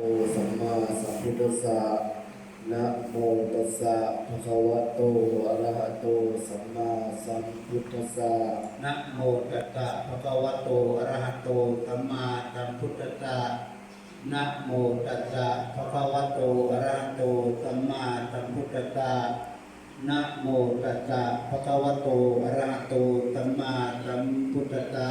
โอสัมมาสัมพุทธัสสะนะโมตัสสะภะคะวะโตอะระหะโตสัมมาสัมพุทธัสสะนะโมตัสสะภะคะวะโตอะระหะโตสัมมาสัมพุทธัสสะนะโมตัสสะภะคะวะโตอะระหะโตสัมมาสัมพุทธัสสะนะโมตัสสะภะคะวะโตอะระหะโตสัมมาสัมพุทธัสสะ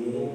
ทุ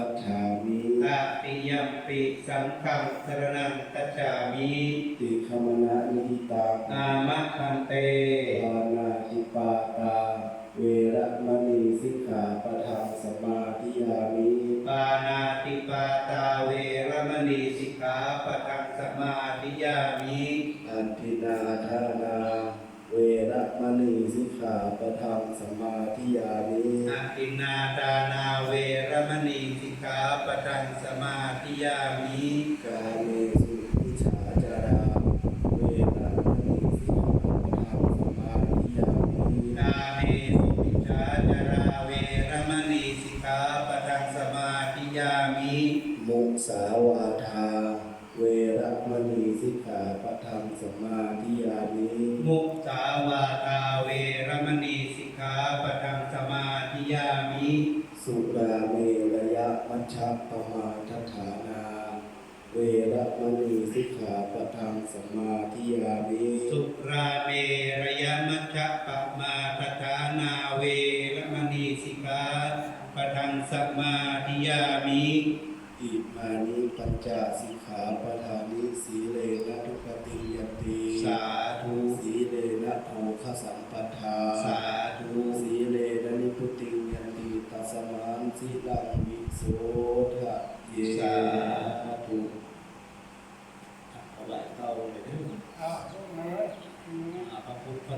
ัจฉามิตติยมปิสังฆังสรณังคัจฉามิติขมนะนิตังนามะคันเตปานาติปาตา เวระมณีสิกขาปะทังสมาธิยามิปานาติปาตาเวรมณีสิกขาปะทังสมาธิยามิ ขาปะทังสมาธิยามิอาตินนาตานาเวรมณีสิกขาปะทังสมาธิยามิกาเมสุวิชาจาราเวระมณีสิกขาปะทังสมาธิยามิกาเมสุมิชาจาราเวรมณีสิกขาปะทังสมาธิยามิมุสาวาทาเวระมณีสิกขาปะทังสมาธิยามิมุสาวาตา สุราเมรยะมัชฌะปมาทฐานา เวรมณีสิกขาปทังสมาธิยามิสุราเมรยะมัชฌะปมาทฐานาเวรมณีสิกขาปทังสมาธิยามิอิมานิปัญจสิกขาปทานิสีเลนะทุกติยติสาธุสีเลนะโภคสัมปทา สมานสิลังวิโสทะเยสาธุถวายเข้าเลยเด้อ เอาพวกมาเลย อาพระพุทธ